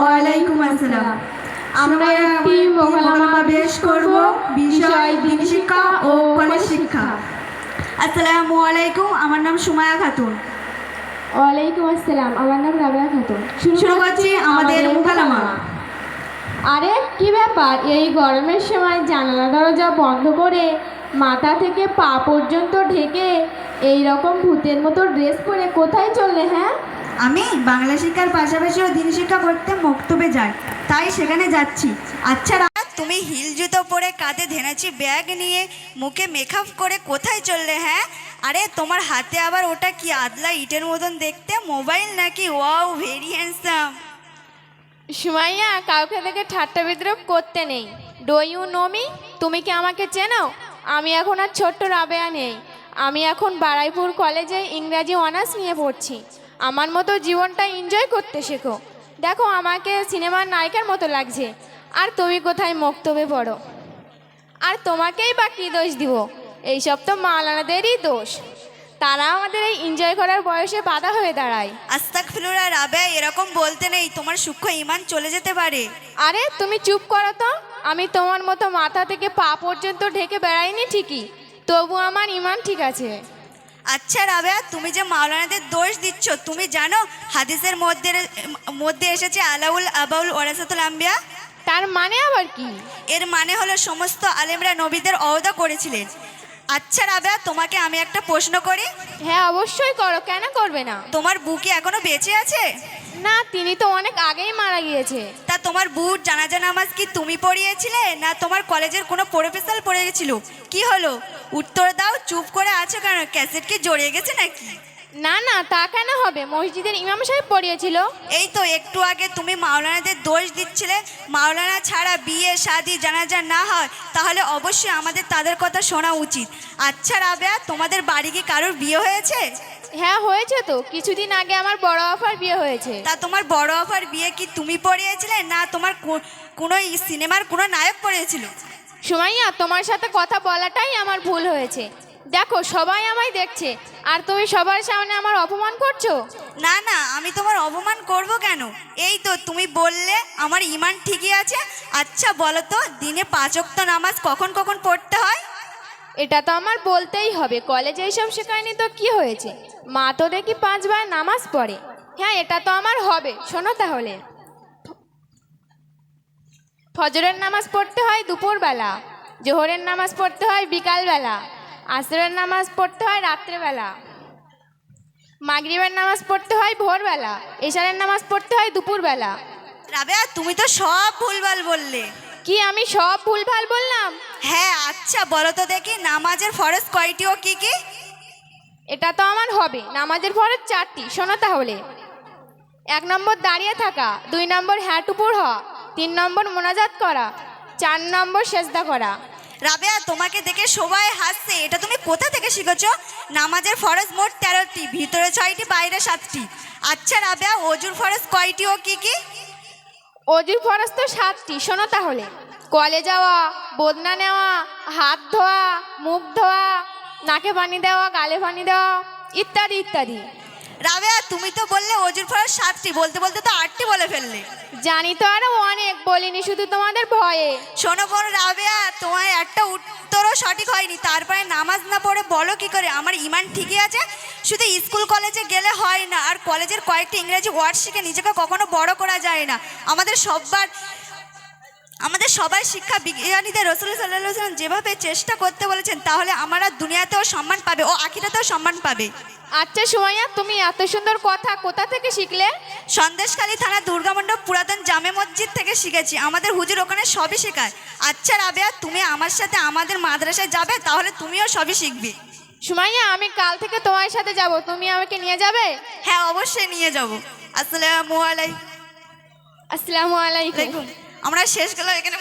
ওয়ালাইকুম আসসালাম। আমরা একটি মোকালামা পেশ করব বিষয় দিন শিক্ষা ও কলেজ শিক্ষা। আসসালামু আলাইকুম আমার নাম সুমায়া খাতুন। ওয়ালাইকুম আসসালাম আমার নাম রাবেয়া খাতুন। শুরু করছি আমাদের মোকালামা আরে কি ব্যাপার? এই গরমের সময় জানালা দরজা বন্ধ করে মাথা থেকে পা পর্যন্ত ঢেকে এই রকম ভূতের মতো ড্রেস পরে কোথায় চললে হ্যাঁ? আমি বাংলা শিক্ষার পাশাপাশিও দিন শিক্ষা করতে মক্তবে যাই তাই সেখানে যাচ্ছি। আচ্ছা তুমি হিল জুতো পরে কাঁধে ধেনাচি ব্যাগ নিয়ে মুখে মেকআপ করে কোথায় চললে হ্যাঁ? আরে তোমার হাতে আবার ওটা কি আদলা ইটের মতন দেখতে? মোবাইল নাকি? Wow very handsome. সুমাইয়া কাউকে থেকে ঠাট্টা বিদ্রোপ করতে নেই। Do you know me? তুমি কি আমাকে চেনো? আমি এখন আর ছোট্ট রাবেয়া নেই। আমি এখন বারাইপুর কলেজে ইংরাজি অনার্স নিয়ে পড়ছি। আমার মতো জীবনটা এনজয় করতে শেখো। দেখো আমাকে সিনেমার নায়িকার মতো লাগছে। আর তুমি কোথায় মক্তবে পড়ো? আর তোমাকেই বা কী দোষ দিব? এইসব তো মালানাদেরই দোষ। তারা আমাদের এই এনজয় করার বয়সে বাধা হয়ে দাঁড়ায়। আস্তাক ফিলুরা রাবে এরকম বলতে নেই তোমার সূক্ষ্ম ইমান চলে যেতে পারে। আরে তুমি চুপ করো তো। আমি তোমার মতো মাথা থেকে পা পর্যন্ত ঢেকে বেড়াইনি ঠিকই। তবু আমার ইমান ঠিক আছে। আচ্ছা রাবেয়া তুমি যে মাওলানাদের দোষ দিচ্ছ তুমি জানো হাদিসের মধ্যে মধ্যে এসেছে আলাউল আবাউল ওরাসাতুল আম্বিয়া? তার মানে আবার কি? এর মানে হলো সমস্ত আলেমরা নবীদের অহদা করেছিলেন। আচ্ছা রাবেয়া তোমাকে আমি একটা প্রশ্ন করি? হ্যাঁ অবশ্যই করো কেন করবে না? তোমার বুকে এখনও বেঁচে আছে? না তিনি তো অনেক আগেই মারা গিয়েছে। তা তোমার বুট জানাজা নামাজ কি তুমি পড়িয়েছিলে না তোমার কলেজের কোনো প্রফেসর পড়িয়েছিল কি হলো? উত্তর দাও চুপ করে আছো কেন? ক্যাসেট কি জড়িয়ে গেছে নাকি? না না তা কেন হবে? মসজিদের ইমাম সাহেব পড়িয়েছিল। এই তো একটু আগে তুমি মাওলানাদের দোষ দিচ্ছিলে। মাওলানা ছাড়া বিয়ে শাদি জানাজা না হয় তাহলে অবশ্যই আমাদের তাদের কথা শোনা উচিত। আচ্ছা রাবেয়া তোমাদের বাড়ি কি কারোর বিয়ে হয়েছে? হ্যাঁ হয়েছে তো। কিছুদিন আগে আমার বড় অফার বিয়ে হয়েছে। তা তোমার বড় অফার বিয়ে কি তুমি পড়িয়েছিলে? না তোমার কোনো সিনেমার কোনো নায়ক পড়িয়েছিল? সুমাইয়া তোমার সাথে কথা বলাটাই আমার ভুল হয়েছে। দেখো সবাই আমায় দেখছে। আর তুমি সবার সামনে আমার অপমান করছ? না না আমি তোমার অপমান করব কেন? এই তো তুমি বললে আমার ইমান ঠিকই আছে। আচ্ছা বলো তো দিনে পাঁচ ওয়াক্ত নামাজ কখন কখন পড়তে হয়? এটা তো আমার বলতেই হবে। কলেজে এইসব শেখায়নি তো কি হয়েছে? মা তো দেখি পাঁচবার নামাজ পড়ে। হ্যাঁ এটা তো আমার হবে। শোনো তাহলে। ফজরের নামাজ পড়তে হয় দুপুরবেলা জোহরের নামাজ পড়তে হয় বিকালবেলা আসরের নামাজ পড়তে হয় রাত্রেবেলা মাগরিবের নামাজ পড়তে হয় ভোরবেলা এশারের নামাজ পড়তে হয় দুপুরবেলা। রাবেয়া তুমি তো সব ভুলভাল বললে। কি আমি সব ভুলভাল বললাম? হ্যাঁ আচ্ছা বলো তো দেখি নামাজের ফরজ কয়টি ও কি কি? এটা তো আমার হবে নামাজের ফরজ চারটি শোনো তাহলে। এক নম্বর দাঁড়িয়ে থাকা দুই নম্বর হ্যাট উপর হওয়া তিন নম্বর মোনাজাত করা চার নম্বর সেজদা করা। রাবেয়া তোমাকে দেখে সবাই হাসছে। এটা তুমি কোথা থেকে শিখেছো? নামাজের ফরজ মোট তেরোটি ভিতরে ছয়টি বাইরে সাতটি। আচ্ছা রাবেয়া অজুর ফরজ কয়টি ও কি কি? অজুর ফরজ তো সাতটি। শোনো তাহলে। কলে যাওয়া বদনা নেওয়া হাত ধোয়া মুখ ধোয়া নাকে পানি দেওয়া গালে পানি দেওয়া ইত্যাদি ইত্যাদি। রাবেয়া তুমি তো বললে অজুর ফরজ সাতটি। বলতে বলতে তো আটটি বলে ফেললে। জানি তো আরও অনেক, বলিনি শুধু তোমাদের ভয়ে। শোনো বড় রাবেয়া তোমার একটা উত্তরও সঠিক হয়নি। তারপরে নামাজ না পড়ে বলো কি করে? আমার ইমান ঠিকই আছে, শুধু স্কুল কলেজে গেলে হয় না। আর কলেজের কয়েকটি ইংরেজি ওয়ার্ড শিখে নিজেকে কখনো বড় করা যায় না। আমাদের সববার আমাদের সবাই শিক্ষা বিজ্ঞানীদের রসুল সাল্লাহ সাল্লাম যেভাবে চেষ্টা করতে বলেছেন তাহলে আমরা দুনিয়াতেও সম্মান পাবে ও আখিরাতেও সম্মান পাবে। আচ্ছা সুমাইয়া তুমি এত সুন্দর কথা কোথা থেকে শিখলে? সন্দেশখালী থানা দুর্গামণ্ডপ পুরাতন জামে মসজিদ থেকে শিখেছি। আমাদের হুজুর ওখানে সবই শেখায়। আচ্ছা রাবেয়া তুমি আমার সাথে আমাদের মাদ্রাসায় যাবে? তাহলে তুমিও সবই শিখবে। সুমাইয়া আমি কাল থেকে তোমার সাথে যাব। তুমি আমাকে নিয়ে যাবে? হ্যাঁ অবশ্যই নিয়ে যাব। আসসালামু আসসালামু আলাইকুম আলাইকুম। আমরা শেষ গেলাম এখানে